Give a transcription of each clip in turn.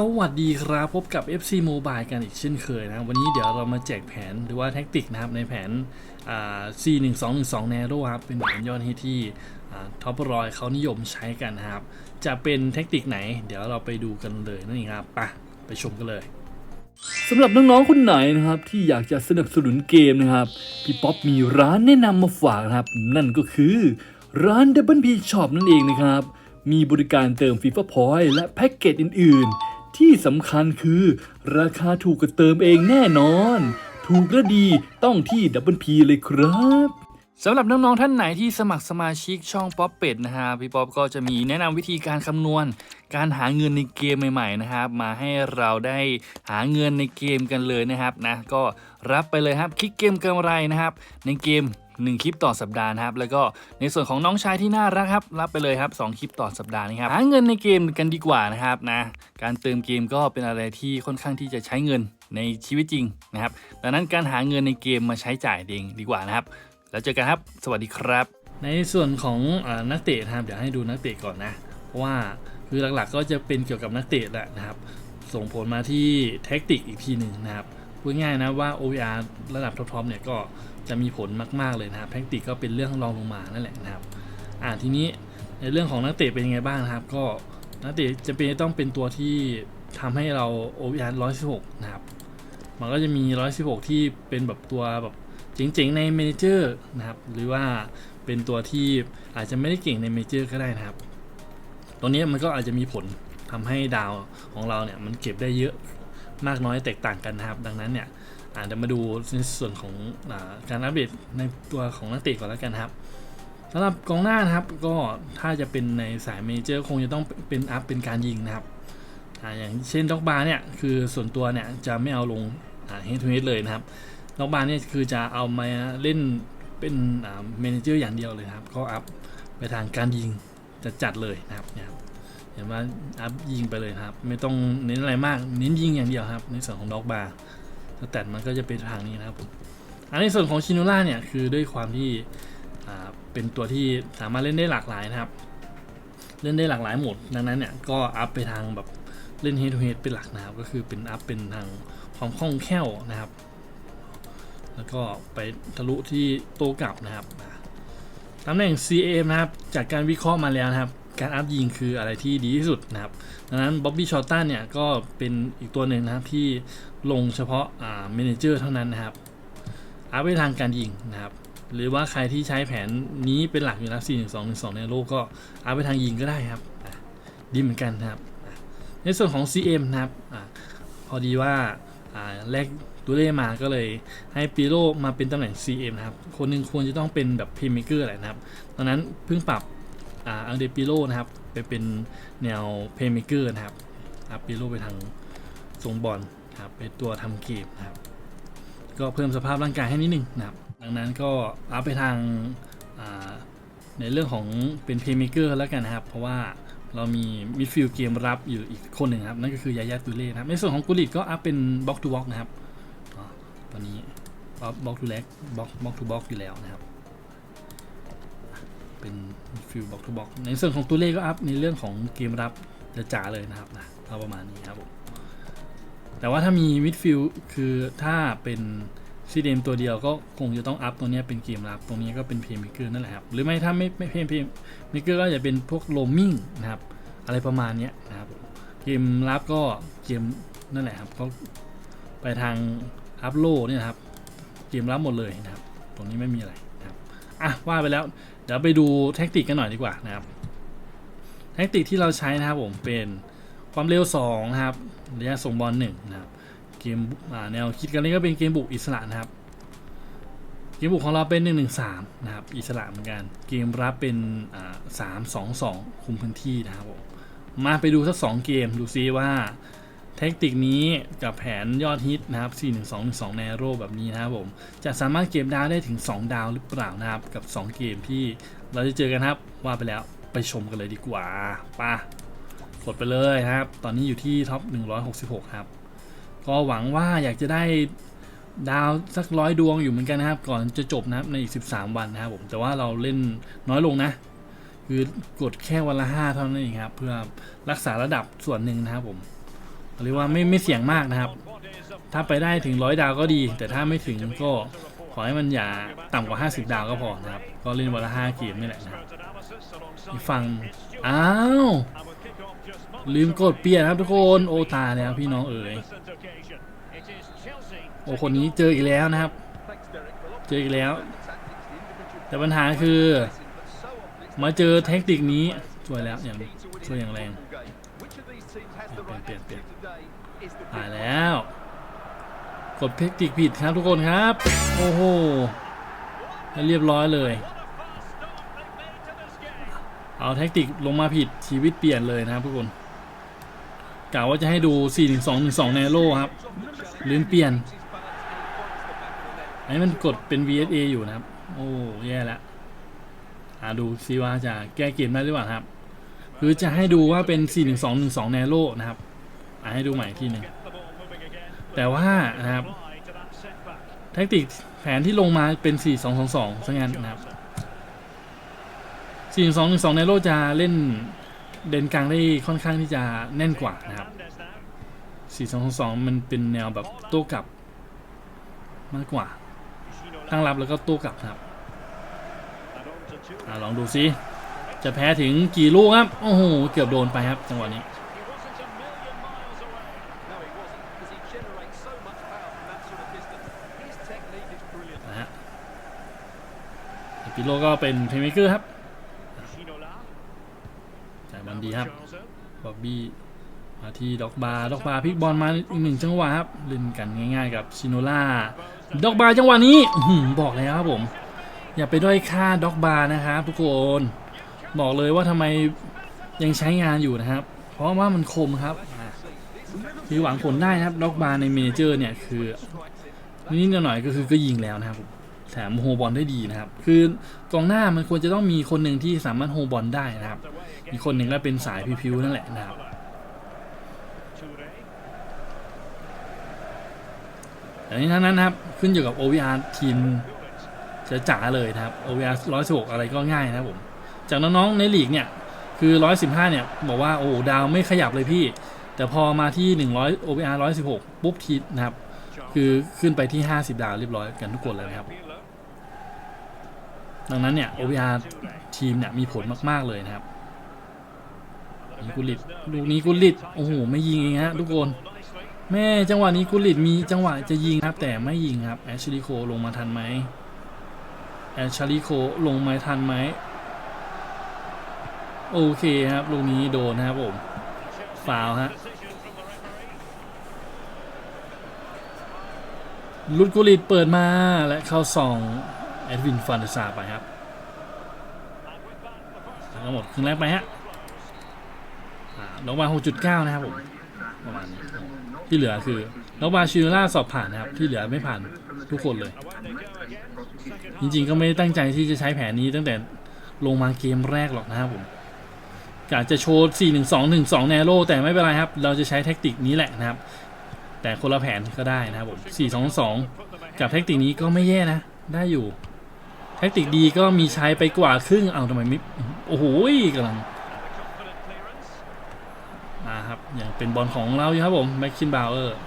สวัสดีครับพบกับ FC Mobile กันอีกเช่นเคยนะวันนี้เดี๋ยวเรามาแจกแผนหรือว่าแท็กติกนะครับในแผนอ่า C1212 Nero ครับเป็นแผนยอดฮิตที่ท็อปรอยเขานิยมใช้กันนะครับ จะเป็นแท็กติกไหน เดี๋ยวเราไปดูกันเลยนั่นเองครับไปไปชมกันเลยสำหรับน้องๆคนไหนนะครับที่อยากจะสนับสนุนเกมนะครับพี่ป๊อปมีร้านแนะนำมาฝากนะครับ นั่นก็คือร้าน Double P Shop นั่นเองนะครับมีบริการเติม FIFA Point และแพ็กเกจอื่นๆ ที่สำคัญคือ ราคาถูกกว่าเติมเองแน่นอน ถูกและดีต้องที่ Double P เลยครับสำหรับน้อง ๆ ท่านไหนที่สมัครสมาชิกช่องป๊อปเป็ดนะฮะพี่ป๊อปก็จะมีแนะนำวิธีการคำนวณ การหาเงินในเกมใหม่ๆนะครับมาให้เราได้หาเงินในเกมกันเลยนะครับนะก็รับไปเลยครับคลิกเกมกำไรนะครับ ในเกม 1 คลิปต่อสัปดาห์นะครับ แล้วก็ในส่วนของน้องชายที่น่ารักครับ รับไปเลยครับ 2 คลิปต่อสัปดาห์นะครับ หาเงินในเกมกันดีกว่านะครับนะ การเติมเกมก็เป็นอะไรที่ค่อนข้างที่จะใช้เงินในชีวิตจริงนะครับ ดังนั้นการหาเงินในเกมมาใช้จ่ายเองดีกว่านะครับ แล้วเจอกันครับ สวัสดีครับ ในส่วนของอนักเตะนะครับเดี๋ยวให้ดูนักเตะก่อนนะ เพราะว่าคือหลักๆก็จะเป็นเกี่ยวกับนักเตะแหละนะครับ ส่งผลมาที่แท็กติกอีกทีหนึ่งนะครับ พูดง่ายนะว่า OER ระดับท็อปๆเนี่ยก็จะมีผลมาก ๆ เลยนะครับแท็กติกก็เป็นเรื่องรองลงมานั่นแหละนะครับอ่าทีนี้ในเรื่องของนักเตะเป็นยังไงบ้างนะครับ ก็นักเตะจะเป็นต้องเป็นตัวที่ทำให้เรา OER 116 นะครับ มันก็จะมี 116 ที่เป็นแบบตัวแบบเจ๋งๆในเมเนเจอร์นะครับ หรือว่าเป็นตัวที่อาจจะไม่ได้เก่งในเมเจอร์ก็ได้นะครับ ตรงนี้มันก็อาจจะมีผลทำให้ดาวของเราเนี่ยมันเก็บได้เยอะ มากน้อยแตกต่างกันนะครับ ดังนั้นเนี่ยอาจจะมาดูในส่วนของอการอัปเดตในตัวของนักเตะก่อนแล้วกันครับสำหรับกองหน้านะครับก็ถ้าจะเป็นในสายเมเจอร์คงจะต้องเป็นอัพเป็นการยิงนะครับออย่างเช่นด็อกบาร์เนี่ยคือส่วนตัวเนี่ยจะไม่เอาลงเฮดทูเฮดเลยนะครับด็อกบาร์เนี่ยคือจะเอามาเล่นเป็นเมนเจอร์อย่างเดียวเลยครับ ก็อัพไปทางการยิงจะจัดเลยนะครับ เห็นว่าอัพยิงไปเลยครับ ไม่ต้องเน้นอะไรมากเน้นยิงอย่างเดียวครับ ในส่วนของด็อกบาร์สแตทมันก็จะเป็นทางนี้นะครับผมอันในส่วนของชินูล่าเนี่ยคือด้วยความที่เป็นตัวที่สามารถเล่นได้หลากหลายนะครับ เล่นได้หลากหลายโหมดดังนั้นเนี่ยก็อัพไปทางแบบเล่น head to head เป็นหลักนะครับ ก็คือเป็นอัพเป็นทางความคล่องแคล่วนะครับ แล้วก็ไปทะลุที่โตกลับนะครับตำแหน่ง CM นะครับ จากการวิเคราะห์มาแล้วนะครับ การอัพยิงคืออะไรที่ดีที่สุดนะครับ ดังนั้นบ๊อบบี้ชอตตันเนี่ยก็เป็นอีกตัวหนึ่งนะครับที่ลงเฉพาะอ่าเมนเจอร์เท่านั้นนะครับ อัพไปทางการยิงนะครับ หรือว่าใครที่ใช้แผนนี้เป็นหลักอยู่แล้ว4 1 2 1 2 ในโลกก็อัพไปทางยิงก็ได้ครับ ดีเหมือนกันนะครับ ในส่วนของ CM นะครับอพอดีว่าแลกตัวเลขมาก็เลยให้ปิโรมาเป็นตำแหน่ง CM นะครับ คนหนึ่งควรจะต้องเป็นแบบพย์เมเกอร์แหละนะครับดังนั้นเพิ่งปรับ อ่าอังเดปิโรนะครับ ไปเป็นแนวเพย์เมเกอร์นะครับอัพปิโรไปทางทรงบอลครับเป็นตัวทำเกมนะครับ ก็เพิ่มสภาพร่างกายให้นิดนึงนะครับ ดังนั้นก็อัพไปทางาในเรื่องของเป็นเพย์เมเกอร์แล้วกันนะครับ เพราะว่าเรามีมิดฟิลด์เกมรับอยู่อีกคนหนึ่งครับ นั่นก็คือยายาตูเล่นะครับ ในส่วนของกุลิตก็อัพเป็นบล็อกทูบล็อกนะครับตอนนี้บล็อกทูเล็กบล็อกบล็อกทูบล็อกอยู่แล้วนะครับ เป็นฟิลบล็อกทูบล็อกในส่วนของตัวเลขก็อัพในเรื่องของเกมรับจะจ๋าเลยนะครับนะเอาประมาณนี้ครับผมแต่ว่าถ้ามีมิดฟิลคือถ้าเป็นซีเดมตัวเดียวก็คงจะต้องอัพตัวนี้เป็นเกมรับ ตรงนี้ก็เป็นเพย์เมเกอร์นั่นแหละครับ หรือไม่ถ้าไม่ไม่เพย์เพย์เมเกอร์ก็จะเป็นพวกโลมิงนะครับ อะไรประมาณนี้นะครับเกมรับก็เกมนั่นแหละครับก็ไปทางอัพโลเนี่ยครับ เกมรับหมดเลยนะครับ ตรงนี้ไม่มีอะไร อะว่าไปแล้ว เดี๋ยวไปดูแท็กติกกันหน่อยดีกว่านะครับ แท็กติกที่เราใช้นะครับผมเป็นความเร็ว2นะครับระยะส่งบอล1นะครับ เกมแนวคิดกันนี้ก็เป็นเกมบุกอิสระนะครับ เกมบุกของเราเป็น1 1 3นะครับ อิสระเหมือนกัน เกมรับเป็นสามสอ่า3 2 2คุมพื้นที่นะครับผมมาไปดูสัก2เกมดูซิว่า แท็กติกนี้กับแผนยอดฮิตนะครับ 4 1 2 1 2แนโรแบบนี้นะครับผม จะสามารถเก็บดาวได้ถึง 2 ดาวหรือเปล่านะครับ กับ 2 เกมที่เราจะเจอกันครับ ว่าไปแล้วไปชมกันเลยดีกว่าป่ะกดไปเลยนะครับ ตอนนี้อยู่ที่ท็อป 166 ครับ ก็หวังว่าอยากจะได้ดาวสักร้อยดวงอยู่เหมือนกันนะครับ ก่อนจะจบนะครับในอีก 13 วันนะครับผม แต่ว่าเราเล่นน้อยลงนะคือกดแค่วันละ 5 เท่านั้นเองครับ เพื่อรักษาระดับส่วนหนึ่งนะครับผม เรียกว่าไม่ไม่เสี่ยงมากนะครับ ถ้าไปได้ถึงร้อยดาวก็ดี แต่ถ้าไม่ถึงก็ขอให้มันอย่าต่ำกว่า 50 ดาวก็พอนะครับ ก็เล่นวันละห้าเกมนี่แหละนะครับอีกฝั่งอ้าว ลืมกดเปลี่ยนครับทุกคน โอตาแล้วพี่น้องเอ๋ยโอ้คนนี้เจออีกแล้วนะครับ เจออีกแล้ว แต่ปัญหาคือ มาเจอเทคนิคนี้ช่วยแล้วอย่างช่วยอย่างแรง เปลี่ยนเปลี่ยนเปลี่ยน ตายแล้ว กดเทคนิคผิดครับทุกคนครับ โอ้โหเรียบร้อยเลย เอาแท็กติกลงมาผิดชีวิตเปลี่ยนเลยนะครับทุกคนกล่าวว่าจะให้ดู 4 1 2 1 2แนโร่ครับ ลืมเปลี่ยนอันนี้มันกดเป็น VSA อยู่นะครับ โอ้แย่แล้วอ่าดูซิว่าจะแก้เกมได้หรือเปล่าครับคือจะให้ดูว่าเป็น 4 1 2 1 2แนโร่นะครับ อ่าให้ดูใหม่อีกทีหนึ่ง แต่ว่านะครับแท็กติกแผนที่ลงมาเป็น 4 2 2 2ซะงั้นนะครับ 4 2 1 2แนโร่จะเล่นเด่นกลางได้ค่อนข้างที่จะแน่นกว่านะครับ 4 2 2 2 มันเป็นแนวแบบโต้กลับมากกว่า ตั้งรับแล้วก็โต้กลับครับอลองดูซิจะแพ้ถึงกี่ลูกครับ โอ้โห เกือบโดนไปครับจังหวะนี้ นะฮะ ปิโลก็เป็นเพลย์เมเกอร์ครับจ่ายบอลดีครับบ๊อบบี้มาที่ด็อกบาร์ด็อกบาร์พลิกบอลมาอีกหนึ่งจังหวะครับเล่นกันง่ายๆกับชิโนล่าด็อกบาร์จังหวะนี้บอกแล้วครับผม อย่าไปด้อยค่าด็อกบาร์นะครับทุกคนบอกเลยว่าทำไมยังใช้งานอยู่นะครับ เพราะว่ามันคมครับคือหวังผลได้นะครับด็อกบาร์ในเมเจอร์เนี่ยคือนิดหน่อยๆก็คือก็ยิงแล้วนะครับผม ถมโฮบอลได้ดีนะครับ คือกองหน้ามันควรจะต้องมีคนหนึ่งที่สามารถโฮบอลได้นะครับ อีกคนหนึ่งก็เป็นสายพิวๆนั่นแหละนะครับแต่นี้ทั้งนั้นนะครับ ขึ้นอยู่กับ OVR ทีมจะจ๋าเลยนะครับ OVR 116 อะไรก็ง่ายนะผม จากน้องๆในลีกเนี่ย คือ 115 เนี่ย บอกว่า โอ้ดาวไม่ขยับเลยพี่ แต่พอมาที่ 100 OVR 116 ปุ๊บทีนะครับ คือขึ้นไปที่ 50 ดาวเรียบร้อยกันทุกคนเลยนะครับ ดังนั้นเนี่ย OVR ทีมเนี่ยมีผลมาก ๆ เลยนะครับนี่กุลิตลูกนี้กุลิตโอ้โหไม่ยิงเองฮะทุกคนแม่จังหวะนี้กุลิตมีจังหวะจะยิงครับ แต่ไม่ยิงครับแอชลีโคลงมาทันไหมแอชลีโคลงมาทันไหมโอเคครับลูกนี้โดนนะครับผมฟาวฮะลุดกุลิตเปิดมาและเข้าซอง แอดวินฟันซาไปครับทั้งหมดครึ่งแรกไปฮะอ่าน้องบา6.9 นะครับผมประมาณนี้ที่เหลือคือน้องบาชิโนล่าสอบผ่านนะครับ ที่เหลือไม่ผ่านทุกคนเลย จริงๆก็ไม่ได้ตั้งใจที่จะใช้แผนนี้ตั้งแต่ลงมาเกมแรกหรอกนะครับผมกะจะโชว์ 4-1-2-1-2 แนโรแต่ไม่เป็นไรครับ เราจะใช้แท็กติกนี้แหละนะครับ แต่คนละแผนก็ได้นะครับผม 4-2-2 กับแท็กติกนี้ก็ไม่แย่นะ ได้อยู่ แท็กติกดีก็มีใช้ไปกว่าครึ่งเอาทำไมไม่โอ้โหกำลังมาครับอย่างเป็นบอลของเราอยู่ครับผมแม็กคินบาวเออร์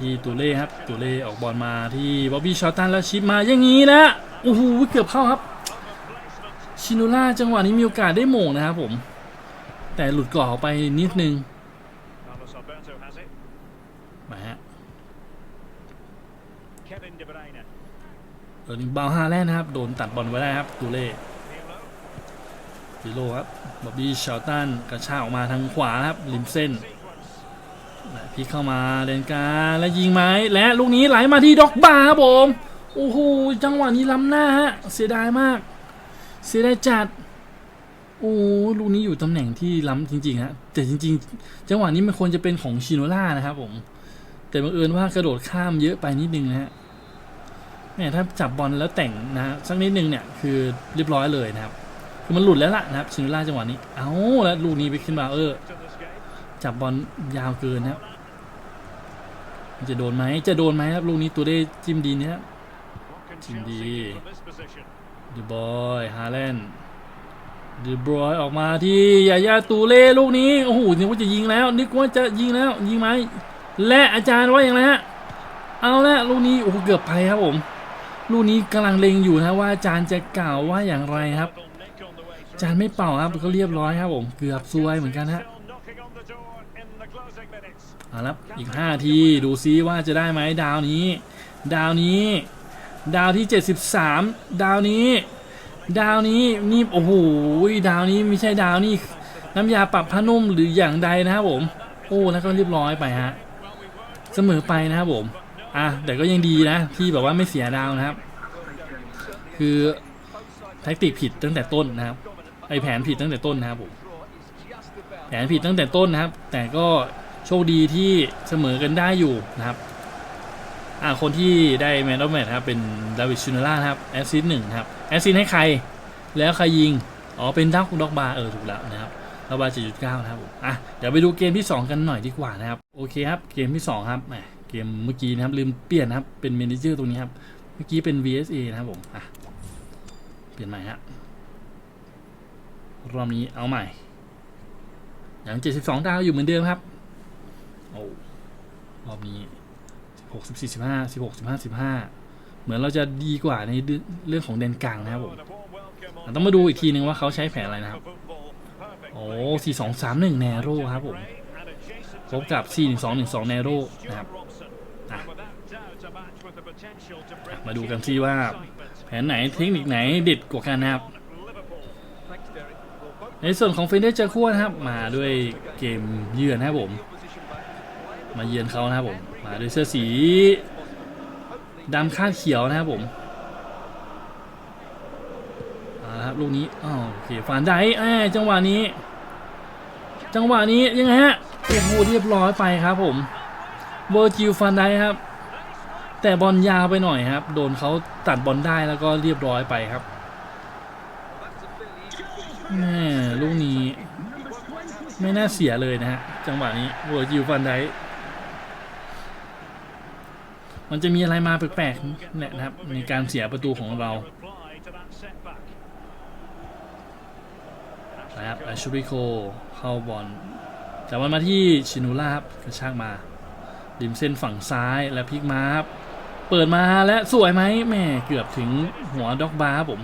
ที่ตูเล่ครับตูเล่ออกบอลมาที่บ๊อบบี้ชอตันแล้วชิปมาอย่างนี้นะโอ้โหเกือบเข้าครับ ชินูล่าจังหวะนี้มีโอกาสได้โม่งนะครับผม แต่หลุดกรอบไปนิดนึง มาฮะ เออร์ลิงบาวฮาแลนด์นะครับ โดนตัดบอลไว้ได้ครับตูเล่ปิโลครับบอบบี้ชาลตันกระชากออกมาทางขวาครับริมเส้นพลิกเข้ามาเลนกาและยิงไหมและลูกนี้ไหลมาที่ด็อกบาครับผมโอ้โหจังหวะนี้ล้ำหน้าฮะเสียดายมาก เสียดายจัดโอ้ลูกนี้อยู่ตำแหน่งที่ล้ำจริงๆฮะแต่จริง ๆ จังหวะนี้มันควรจะเป็นของชิโนล่านะครับผม แต่บังเอิญว่ากระโดดข้ามเยอะไปนิดนึงนะฮะ แหม่ถ้าจับบอลแล้วแต่งนะฮะสักนิดนึงเนี่ยคือเรียบร้อยเลยนะครับ คือมันหลุดแล้วล่ะนะครับชิโนล่าจังหวะนี้ เอาแล้วลูกนี้ไปขึ้นมาเออ จับบอลยาวเกินนะครับจะโดนไหมจะโดนไหมครับลูกนี้ตัวได้จิ้มดีเนี่ยจริงดีดูบอยฮาแลนด์เดบอยออกมาที่ยายาตูเล่ลูกนี้โอ้โหนึกว่าจะยิงแล้ว นึกว่าจะยิงแล้วยิงไหมและอาจารย์ว่าอย่างไรฮะเอาละลูกนี้โอ้โหเกือบไปครับผม ลูกนี้กำลังเล็งอยู่นะว่าอาจารย์จะกล่าวว่าอย่างไรครับอาจารย์ไม่เป่าครับก็เรียบร้อยครับผมเกือบซวยเหมือนกันฮะเอาละอีก5ทีดูซิว่าจะได้ไหมดาวนี้ ดาวนี้ ดาวที่ 73 ดาวนี้ ดาวนี้นี่โอ้โหดาวนี้ไม่ใช่ดาวนี่น้ำยาปรับผ้านุ่มหรืออย่างใดนะครับผม โอ้แล้วก็เรียบร้อยไปฮะ เสมอไปนะครับผม อะแต่ก็ยังดีนะ ที่แบบว่าไม่เสียดาวนะครับ คือแท็กติกผิดตั้งแต่ต้นนะครับ ไอแผนผิดตั้งแต่ต้นนะครับผมแผนผิดตั้งแต่ต้นนะครับ แต่ก็โชคดีที่เสมอกันได้อยู่นะครับอ่าคนที่ได้แมนออฟแมทครับเป็นดาวิดชูนาร่าครับแอสซิสหนึ่งครับแอสซิสให้ใคร แล้วใครยิง อ๋อ เป็นดักด็อกบาเออถูกแล้วนะครับด็อกบาร์เจ็ดจุดเก้านะครับผมอะเดี๋ยวไปดูเกมที่ 2 กันหน่อยดีกว่านะครับ โอเคครับ เกมที่ 2 ครับแหม เกมเมื่อกี้นะครับลืมเปลี่ยนนะครับเป็นเมนเจอร์ตรงนี้ครับเมื่อกี้เป็น VSA นะครับผมอะเปลี่ยนใหม่ฮะรอบนี้เอาใหม่อย่าง72ดาวอยู่เหมือนเดิมครับโอ้รอบนี้16 14 15 16 15 15เหมือนเราจะดีกว่าในเรื่องของแดนกลางนะครับผมต้องมาดูอีกทีนึงว่าเขาใช้แผนอะไรนะครับ โอ้4 2 3 1แนโร่ครับผมพบกับ4 1 2 1 2แนโร่นะครับอะอะ มาดูกันซิว่าแผนไหนเทคนิคไหนเด็ดกว่ากันนะครับ ในส่วนของเฟนเดอร์เจอคั่วนะครับมาด้วยเกมเยือนนะครับผม มาเยือนเขานะครับผม มาด้วยเสื้อสีดำคาดเขียวนะครับผมเอาละครับลูกนี้อ้าวโอเคฟานได้แอบจังหวะนี้ จังหวะนี้ยังไงฮะโอ้โหเรียบร้อยไปครับผมเวอร์จิลฟานได้ครับ แต่บอลยาวไปหน่อยครับ โดนเขาตัดบอลได้แล้วก็เรียบร้อยไปครับแม่ลูกนี้ ไม่น่าเสียเลยนะฮะ จังหวะนี้เวอร์จิลฟันไดมันจะมีอะไรมาแปลกๆเนี่ยนะครับ ในการเสียประตูของเรานะครับอาชูริโคเข้าบอลแต่วันมาที่ชินูล่าครับกระชากมาริมเส้นฝั่งซ้ายและพลิกมาครับ เปิดมาและสวยไหมแม่เกือบถึงหัวด็อกบาร์ครับผม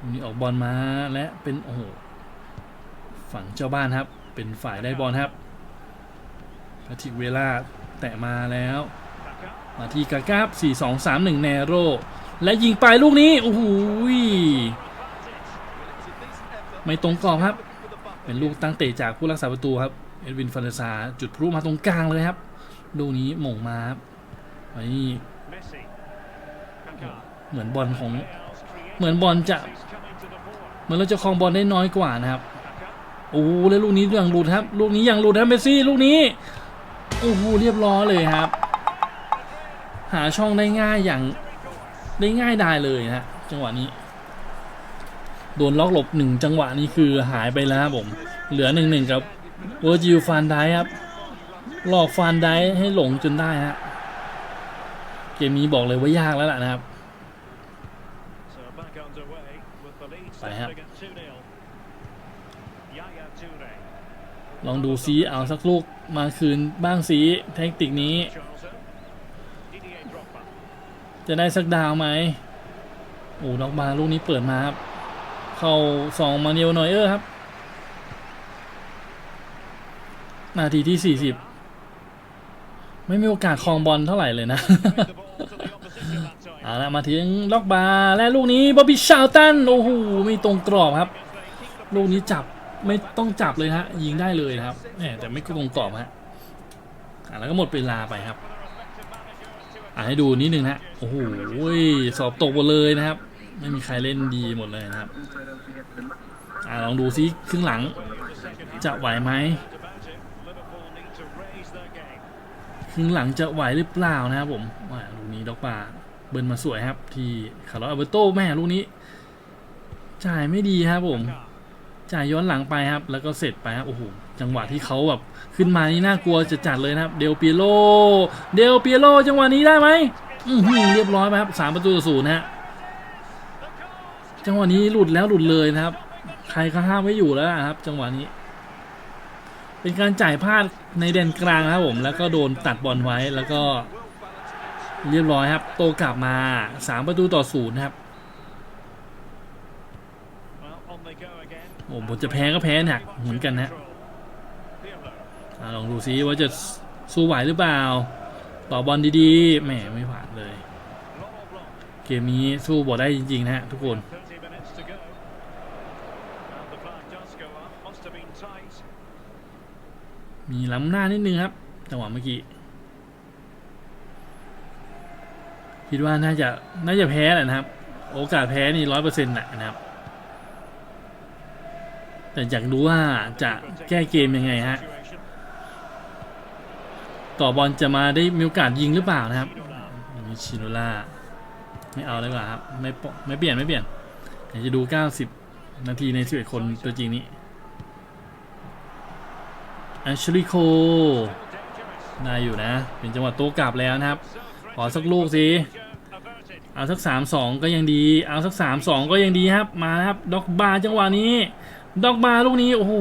วันนี้ออกบอลมาและเป็นโอ้โหฝั่งเจ้าบ้านครับ เป็นฝ่ายได้บอลครับพาทิกเวล่าแตะมาแล้ว มาที่กากาบ4 2 3 1 แนโร และยิงไปลูกนี้โอ้โหยไม่ตรงกรอบครับ เป็นลูกตั้งเตะจากผู้รักษาประตูครับ เอ็ดวินฟันเดซาจุดพลุมาตรงกลางเลยครับ ลูกนี้หม่งมาครับไอ้นี่เหมือนบอลของ เหมือนบอลจะ เหมือนเราจะครองบอลได้น้อยกว่านะครับโอ้โหแล้วลูกนี้ยังหลุดครับ ลูกนี้ยังหลุดครับเมสซี่ลูกนี้โอ้โหเรียบร้อยเลยครับ หาช่องได้ง่ายอย่างได้ง่ายได้เลยนะฮะจังหวะนี้โดนล็อกหลบหนึ่งจังหวะนี้คือหายไปแล้วครับผม เหลือหนึ่งหนึ่งกับเวอร์จิลฟานไดครับ หลอกฟานไดให้หลงจนได้ฮะเกมนี้บอกเลยว่ายากแล้วล่ะนะครับไปครับลองดูซีเอาสักลูกมาคืนบ้างซีเทคนิคนี้ จะได้สักดาวไหมโอ้ดอกบาลูกนี้เปิดมาครับ เข้าสองมาเนียวหน่อยเออครับ นาทีที่สี่สิบ ไม่มีโอกาสครองบอลเท่าไหร่เลยนะ เอาละมาถึงล็อกบาร์และลูกนี้บอบบี้ชาวตันโอ้โหไม่ตรงกรอบครับ ลูกนี้จับไม่ต้องจับเลยฮะยิงได้เลยครับแหมแต่ไม่ตรงกรอบฮะอะแล้วก็หมดเวลาไปครับอะให้ดูนิดนึงฮะโอ้โหสอบตกหมดเลยนะครับ ไม่มีใครเล่นดีหมดเลยนะครับอะลองดูซิครึ่งหลังจะไหวไหม ครึ่งหลังจะไหวหรือเปล่านะครับผมว่าลูกนี้ด็อกบาเบิร์นมาสวยครับ ที่คาร์ลอสอัลเบโตแม่ลูกนี้ จ่ายไม่ดีครับผมจ่ายย้อนหลังไปครับ แล้วก็เสร็จไปครับโอ้โหจังหวะที่เขาแบบขึ้นมานี่น่ากลัวจะจัดเลยนะครับ เดลเปียโลเดลเปียโลจังหวะนี้ได้ไหมอือหือเรียบร้อยไหมครับสามประตูต่อศูนย์นะฮะจังหวะนี้หลุดแล้วหลุดเลยนะครับ ใครก็ห้ามไม่อยู่แล้วนะครับ จังหวะนี้ เป็นการจ่ายพลาดในแดนกลางนะครับผมแล้วก็โดนตัดบอลไว้แล้วก็เรียบร้อยครับ โตกลับมาสามประตูต่อศูนย์ครับโอ้ผมจะแพ้ก็แพ้หนักเหมือนกันนะอะลองดูซิว่าจะสู้ไหวหรือเปล่า ต่อบอลดีๆแหมไม่ผ่านเลย เกมนี้สู้บอได้จริงๆนะฮะทุกคน มีล้ำหน้านิดนึงครับจังหวะเมื่อกี้ คิดว่าน่าจะน่าจะแพ้แหละนะครับ โอกาสแพ้นี่ร้อยเปอร์เซ็นต์แหละนะครับ แต่อยากรู้ว่าจะแก้เกมยังไงฮะ ต่อบอลจะมาได้มีโอกาสยิงหรือเปล่านะครับมีชิโนล่าไม่เอาเลยกว่าครับ ไม่ไม่เปลี่ยนไม่เปลี่ยนอยากจะดู 90 นาทีใน 11 คนตัวจริงนี้ อัชลีโคได้อยู่นะ เป็นจังหวะโต้กลับแล้วนะครับ ขอสักลูกสิเอาสักสามสองก็ยังดี เอาสักสามสองก็ยังดีครับ มาครับ ด็อกบาจังหวะนี้ ด็อกบาลูกนี้ โอ้โห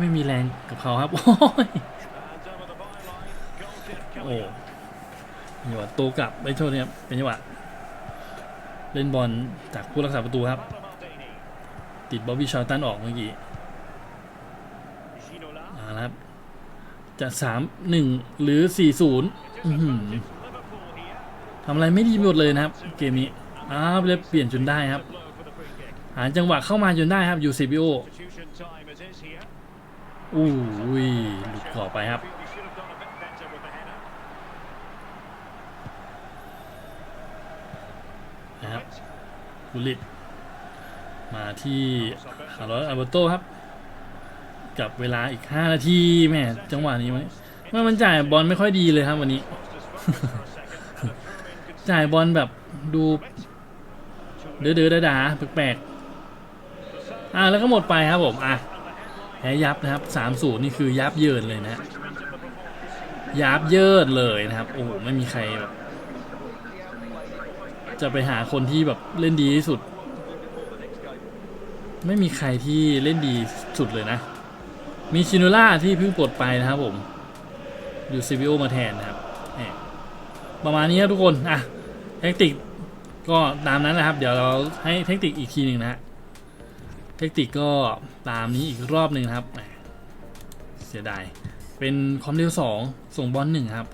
ไม่มีแรงกับเขาครับ โอ้ยโอ้จังหวะโตกลับไปโทษนะครับ เป็นจังหวะเล่นบอลจากผู้รักษาประตูครับ ติดบ๊อบบี้ชาร์ตันออกเมื่อกี้เอาละครับ จะสามหนึ่งหรือสี่ศูนย์ทำอะไรไม่ดีหมดเลยนะครับ เกมนี้อ้าวเลยเปลี่ยนจนได้ครับ หาจังหวะเข้ามาจนได้ครับยูซีบิโออู้ยหลุดขอบไปครับนะครับบุลิตมาที่คาร์ลอสอัลเบโตครับ กับเวลาอีก 5 นาทีแม่จังหวะนี้ไหมเมื่อมันจ่ายบอลไม่ค่อยดีเลยครับวันนี้ จ่ายบอลแบบดูเดือดๆดาๆแปลกๆอะแล้วก็หมดไปครับผมอะแพ้ยับนะครับสามศูนย์นี่คือยับเยินเลยนะยับเยินเลยนะครับ โอ้ไม่มีใครแบบจะไปหาคนที่แบบเล่นดีที่สุด ไม่มีใครที่เล่นดีสุดเลยนะ มีชินูล่าที่เพิ่งปลดไปนะครับผม อยู่ซีวิโอมาแทนนะครับประมาณนี้ครับทุกคน อะ เทคนิคก็ตามนั้นนะครับ เดี๋ยวเราให้เทคนิคอีกทีหนึ่งนะฮะ เทคนิคก็ตามนี้อีกรอบหนึ่งครับ เสียดาย เป็นความเร็วสองส่งบอลหนึ่งครับ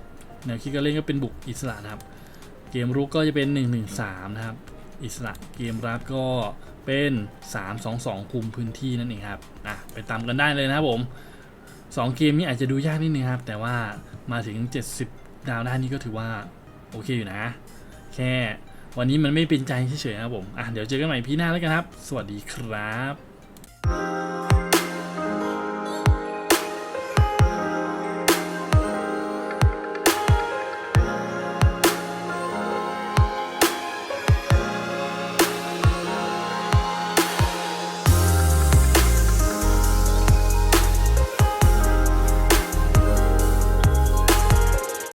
แนวคิดการเล่นก็เป็นบุกอิสระนะครับ เกมรุกก็จะเป็น 1-1-3 นะครับ อิสระ เกมรับก็ เป็น 3-2-2 คุมพื้นที่นั่นเองครับอะไปตามกันได้เลยนะครับผม 2 เกมนี้อาจจะดูยากนิดนึงครับ แต่ว่ามาถึง 70 ดาวได้นี่ก็ถือว่า โอเคอยู่นะ แค่วันนี้มันไม่เป็นใจเฉยๆนะครับผมอะเดี๋ยวเจอกันใหม่พี่หน้าแล้วกันครับ สวัสดีครับ